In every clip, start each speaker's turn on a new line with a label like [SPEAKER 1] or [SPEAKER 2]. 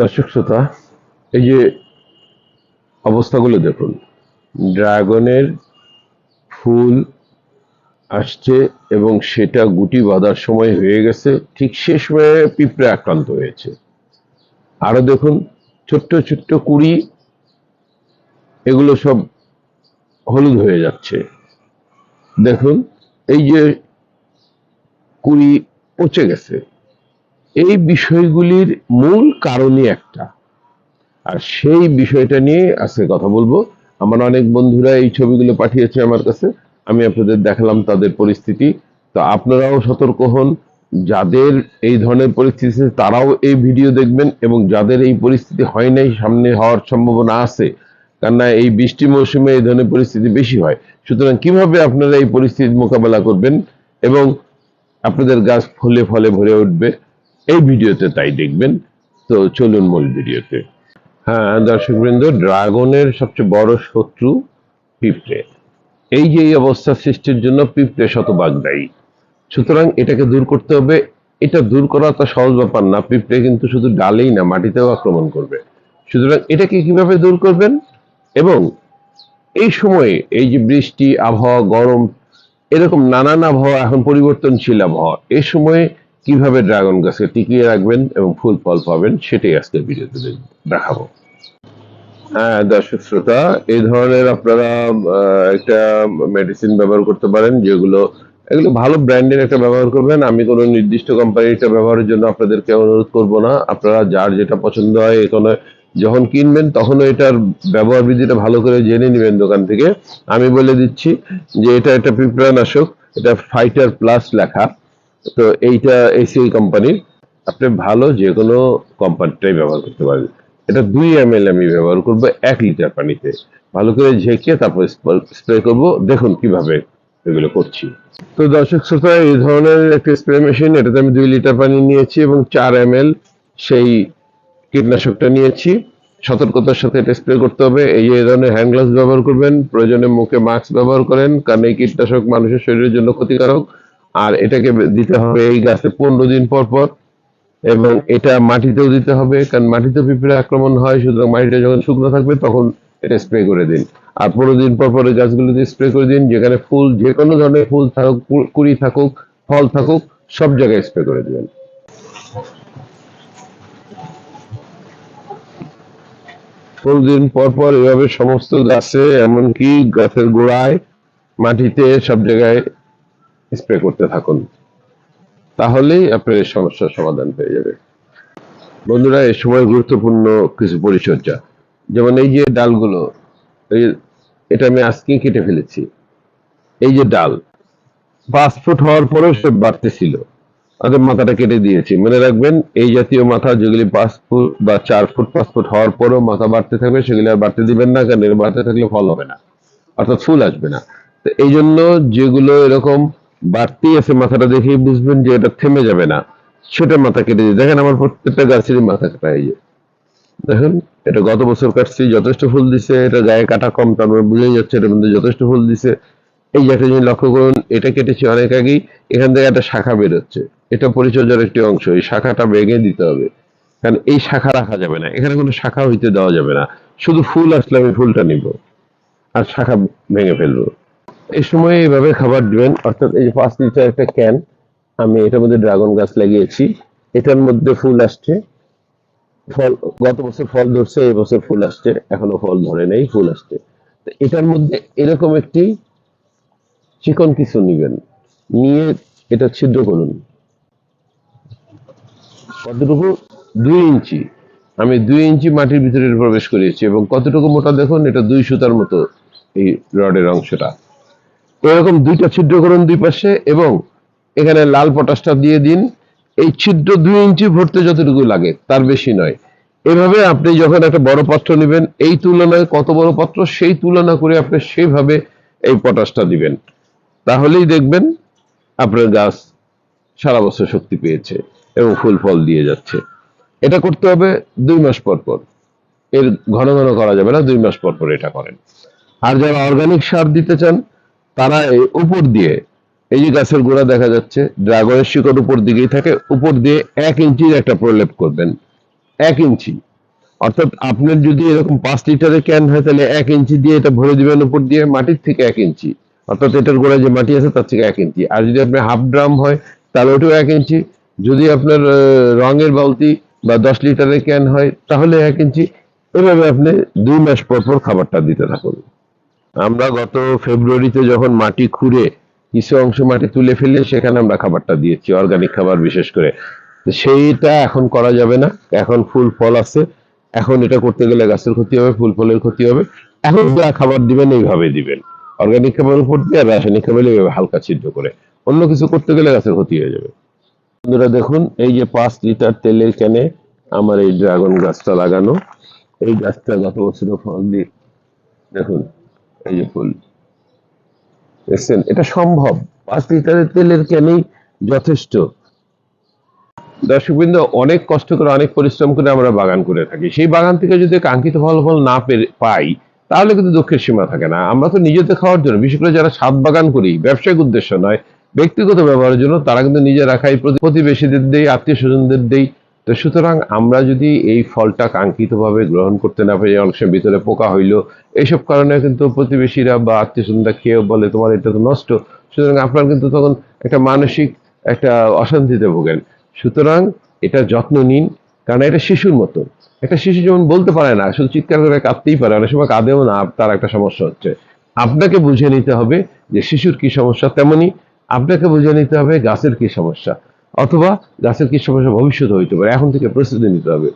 [SPEAKER 1] দর্শক শ্রোতা এই যে অবস্থাগুলো দেখুন, ড্রাগনের ফুল আসছে এবং সেটা গুটি বাঁধার সময় হয়ে গেছে, ঠিক সে সময়ে পিঁপড়ে আক্রান্ত হয়েছে। আরও দেখুন, ছোট্ট ছোট্ট কুড়ি, এগুলো সব হলুদ হয়ে যাচ্ছে। দেখুন, এই যে কুড়ি পচে গেছে। এই বিষয়গুলির মূল কারণই একটা। আর সেই বিষয়টা নিয়ে আজকে কথা বলব। আমার অনেক বন্ধুরা এই ছবিগুলো পাঠিয়েছে আমার কাছে। আমি আপনাদের দেখালাম তাদের পরিস্থিতি। তো আপনারাও সতর্ক হন। যাদের এই ধরনের পরিস্থিতি তারাও এই ভিডিও দেখবেন এবং যাদের এই পরিস্থিতি হয় নাই, সামনে হওয়ার সম্ভাবনা আছে, কেননা এই বৃষ্টি মৌসুমে এই ধরনের পরিস্থিতি বেশি হয়। সুতরাং কীভাবে আপনারা এই পরিস্থিতির মোকাবেলা করবেন এবং আপনাদের গাছ ফলে ফলে ভরে উঠবে এই ভিডিওতে তাই দেখবেন। তো চলুন মূল ভিডিওতে। হ্যাঁ দর্শকবৃন্দ, ড্রাগনের সবচেয়ে বড় শত্রু পিঁপড়ে। এই যে এই অবস্থা সৃষ্টির জন্য পিঁপড়ে শতভাগ দায়ী। সুতরাং এটাকে দূর করতে হবে। এটা দূর করা তো সহজ ব্যাপার না। পিঁপড়ে কিন্তু শুধু ডালেই না, মাটিতেও আক্রমণ করবে। সুতরাং এটাকে কীভাবে দূর করবেন? এবং এই সময়ে এই যে বৃষ্টি, আবহাওয়া, গরম, এরকম নানান আবহাওয়া, এখন পরিবর্তনশীল আবহাওয়া এই সময়ে কীভাবে ড্রাগন গাছকে টিকিয়ে রাখবেন এবং ফুল ফল পাবেন সেটাই আজকে ভিডিওতে দেখ- দেখাবো। হ্যাঁ দর্শক শ্রোতা, এই ধরনের আপনারা একটা মেডিসিন ব্যবহার করতে পারেন যেগুলো, এগুলো ভালো ব্র্যান্ডের একটা ব্যবহার করবেন। আমি কোনো নির্দিষ্ট কোম্পানিটা ব্যবহারের জন্য আপনাদেরকে অনুরোধ করব না। আপনারা যার যেটা পছন্দ হয় এখানে যখন কিনবেন তখন এটার ব্যবহার বিধিটা ভালো করে জেনে নেবেন দোকান থেকে। আমি বলে দিচ্ছি যে এটা একটা পিঁপড়ানাশক, এটা ফাইটার প্লাস লেখা। তো এইটা এসিআই কোম্পানির আপনি ভালো যে কোনো কোম্পানিটাই ব্যবহার করতে পারেন। এটা দুই এম আমি ব্যবহার করব এক লিটার পানিতে। ভালো করে ঝেঁকে তারপর স্প্রে করব। দেখুন কীভাবে এগুলো করছি। তো দর্শক শ্রোতা, এই ধরনের একটা স্প্রে মেশিন, এটাতে আমি দুই লিটার পানি নিয়েছি এবং চার এম সেই কীটনাশকটা নিয়েছি। সতর্কতার সাথে এটা স্প্রে করতে হবে। এই এই ধরনের হ্যান্ড গ্লাভস ব্যবহার করবেন, প্রয়োজনে মুখে মাস্ক ব্যবহার করেন, কারণ এই কীটনাশক মানুষের শরীরের জন্য ক্ষতিকারক। আর এটাকে দিতে হবে এই গাছে পনেরো দিন পর পর, এবং এটা মাটিতেও দিতে হবে, কারণ মাটিতে পিঁপড়ে আক্রমণ হয়, সুতরাং মাটিটা যখন শুকনো থাকবে তখন এটা স্প্রে করে দিন। আর পনেরো দিন পর পরে গাছগুলোতে স্প্রে করে দিন, যেখানে ফুল, যে কোনো ধরনের ফুল থাকুক কুড়ি থাকুক, ফল থাকুক, সব জায়গায় স্প্রে করে দিবেন। পনেরো দিন পর পর এভাবে সমস্ত গাছে, এমনকি গাছের গোড়ায়, মাটিতে সব জায়গায় স্প্রে করতে থাকুন। তাহলেই আপনার এই সমস্যার সমাধান পেয়ে যাবে। বন্ধুরা, এই সময় গুরুত্বপূর্ণ কিছু পরিচর্যা। যেমন এই যে ডালগুলো, এই এটা আমি আজকেই কেটে ফেলেছি। এই যে ডাল, পাঁচ ফুট হওয়ার পরেও সে বাড়তেছিল। অর্থাৎ মাথাটা কেটে দিয়েছি। মনে রাখবেন, এই জাতীয় মাথা যেগুলি পাঁচ ফুট বা চার ফুট, পাঁচ ফুট হওয়ার পরেও মাথা বাড়তে থাকবে, সেগুলি আর বাড়তে দিবেন না, কারণ এর বাড়তে থাকলে ফল হবে না, অর্থাৎ ফুল আসবে না। তো এই জন্য যেগুলো এরকম বাড়তেই আছে মাথাটা দেখে বুঝবেন যে এটা থেমে যাবে না। সেটা মাথা কেটে দিয়ে দেখেন আমার প্রত্যেকটা গাছেরই মাথা কাটা এই যে। দেখেন, এটা গত বছর কাটছি, যথেষ্ট ফুল দিছে, এটা গায়ে কাটা কম তার মানে বুঝেই যাচ্ছে এটার মধ্যে যথেষ্ট ফুল দিছে। এই একটা জিনিস লক্ষ্য করুন, এটা কেটেছি অনেক আগেই, এখান থেকে একটা শাখা বেরোচ্ছে। এটা পরিচর্যার একটি অংশ, এই শাখাটা ভেঙে দিতে হবে। কারণ এই শাখা রাখা যাবে না, এখানে কোনো শাখা হইতে দেওয়া যাবে না। শুধু ফুল আসলে আমি ফুলটা নিব, আর শাখা ভেঙে ফেলব। এই সময় এইভাবে খাবার দিবেন, অর্থাৎ এই যে পাঁচ লিটার একটা ক্যান আমি এটার মধ্যে ড্রাগন গাছ লাগিয়েছি। এটার মধ্যে ফুল আসছে। ফল, গত বছর ফল ধরছে, এই বছর ফুল আসছে। এখনও ফল ধরে নেই, ফুল আসছে। এটার মধ্যে এরকম একটি চিকন কিছু নিবেন। নিয়ে এটা ছিদ্র করুন। কতটুকু? দুই ইঞ্চি। আমি দুই ইঞ্চি মাটির ভিতরে প্রবেশ করিয়েছি এবং কতটুকু মোটা দেখুন, এটা দুই সুতার মতো এই রডের অংশটা। এরকম দুইটা ছিদ্র করুন দুই পাশে এবং এখানে লাল পটাশটা দিয়ে দিন। এই ছিদ্র দুই ইঞ্চি ভরতে যতটুকু লাগে, তার বেশি নয়। এভাবে আপনি যখন একটা বড় পাত্র নেবেন, এই তুলনায় কত বড় পাত্র, সেই তুলনা করে আপনি সেইভাবে এই পটাশটা দিবেন। তাহলেই দেখবেন আপনার গাছ সারা বছর শক্তি পেয়েছে এবং ফুল ফল দিয়ে যাচ্ছে। এটা করতে হবে দুই মাস পর পর। এর ঘন ঘন করা যাবে না, দুই মাস পর পর এটা করেন। আর যারা অর্গানিক সার দিতে চান তারা এই উপর দিয়ে, এই যে গাছের গোড়া দেখা যাচ্ছে, ড্রাগনের শিকড় উপর দিকেই থাকে, উপর দিয়ে এক ইঞ্চির একটা প্রলেপ করবেন। এক ইঞ্চি। অর্থাৎ আপনার যদি এরকম পাঁচ লিটারের ক্যান হয়, তাহলে এক ইঞ্চি দিয়ে এটা ভরে দিবেন উপর দিয়ে, মাটির থেকে এক ইঞ্চি। অর্থাৎ এটার গোড়ায় যে মাটি আছে, তার থেকে এক ইঞ্চি। আর যদি আপনার হাফ ড্রাম হয়, তাহলে ওটাও এক ইঞ্চি। যদি আপনার রঙের বালতি বা দশ লিটারের ক্যান হয়, তাহলে এক ইঞ্চি। এভাবে আপনি দুই মাস পর পর খাবারটা দিতে থাকুন। আমরা গত ফেব্রুয়ারিতে যখন মাটি খুঁড়ে কিছু অংশ মাটি তুলে ফেলে, সেখানে আমরা খাবারটা দিয়েছি অর্গানিক খাবার বিশেষ করে। সেইটা এখন করা যাবে না। এখন ফুল ফল আছে। এখন এটা করতে গেলে গাছের ক্ষতি হবে, ফুল ফলের ক্ষতি হবে। এখন যা খাবার দিবেন, এইভাবে দিবেন। অর্গানিক খাবার উপর দিয়ে আর রাসায়নিক খাবার এইভাবে হালকা ছিদ্র করে। অন্য কিছু করতে গেলে গাছের ক্ষতি হয়ে যাবে। বন্ধুরা, দেখুন, এই যে পাঁচ লিটার তেলের ক্যানে আমার এই ড্রাগন গাছটা লাগানো। এই গাছটা গত বছর ফল দিয়ে দেখুন এই যে ফুল। দেখছেন? এটা সম্ভব। পাঁচ লিটারের তেলের ক্যানেই যথেষ্ট। দর্শকবৃন্দ, অনেক কষ্ট করে, অনেক পরিশ্রম করে আমরা বাগান করে থাকি। সেই বাগান থেকে যদি কাঙ্ক্ষিত ফলাফল না পাই, তাহলে কিন্তু দুঃখের সীমা থাকে না। আমরা তো নিজেদের খাওয়ার জন্য, বিশেষ করে যারা সাত বাগান করি, ব্যবসায়িক উদ্দেশ্য নয়, ব্যক্তিগত ব্যবহারের জন্য, তারা কিন্তু নিজেরা খাই প্রতি- প্রতিবেশীদের দেই, আত্মীয় স্বজনদের দেই তো সুতরাং আমরা যদি এই ফলটা কাঙ্ক্ষিতভাবে গ্রহণ করতে না পারি, অনেক সময় ভিতরে পোকা হইল এইসব কারণে কিন্তু প্রতিবেশীরা বা আত্মীয় স্বজনরা খেয়েও বলে, তোমার এটা তো নষ্ট। সুতরাং আপনার কিন্তু তখন একটা মানসিক একটা অশান্তিতে ভোগেন। সুতরাং এটা যত্ন নিন, কারণ এটা শিশুর মতো। একটা শিশু যেমন বলতে পারে না, শুধু চিৎকার করে কাঁদতেই পারে, অনেক সময় কাঁদেও না, তার একটা সমস্যা হচ্ছে। আপনাকে বুঝে নিতে হবে যে শিশুর কি সমস্যা, তেমনি আপনাকে বুঝে নিতে হবে গাছের কি সমস্যা। অথবা গাছের কি সমস্যা ভবিষ্যতে হইতে পারে? এখন থেকে প্রস্তুতি নিতে হবে।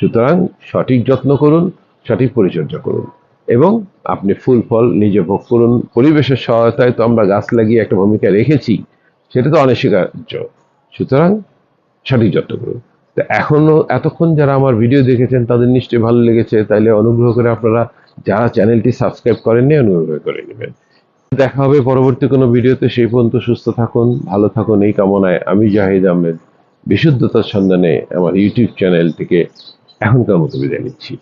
[SPEAKER 1] সুতরাং সঠিক যত্ন করুন, সঠিক পরিচর্যা করুন এবং আপনি ফুল ফল নিজে ভোগ করুন। পরিবেশের সহায়তায় তো আমরা গাছ লাগিয়ে একটা ভূমিকা রেখেছি, সেটা তো অনস্বীকার্য। সুতরাং সঠিক যত্ন করুন। তো এখনও এতক্ষণ যারা আমার ভিডিও দেখেছেন, তাদের নিশ্চয়ই ভালো লেগেছে। তাইলে অনুগ্রহ করে আপনারা যারা চ্যানেলটি সাবস্ক্রাইব করেননি, অনুগ্রহ করে নেবেন। দেখা হবে পরবর্তী কোনো ভিডিওতে। সেই পর্যন্ত সুস্থ থাকুন, ভালো থাকুন। এই কামনায় আমি জাহিদ আহমেদ, বিশুদ্ধতার সন্ধানে আমার ইউটিউব চ্যানেল থেকে এখনকার মতো বিদায় নিচ্ছি।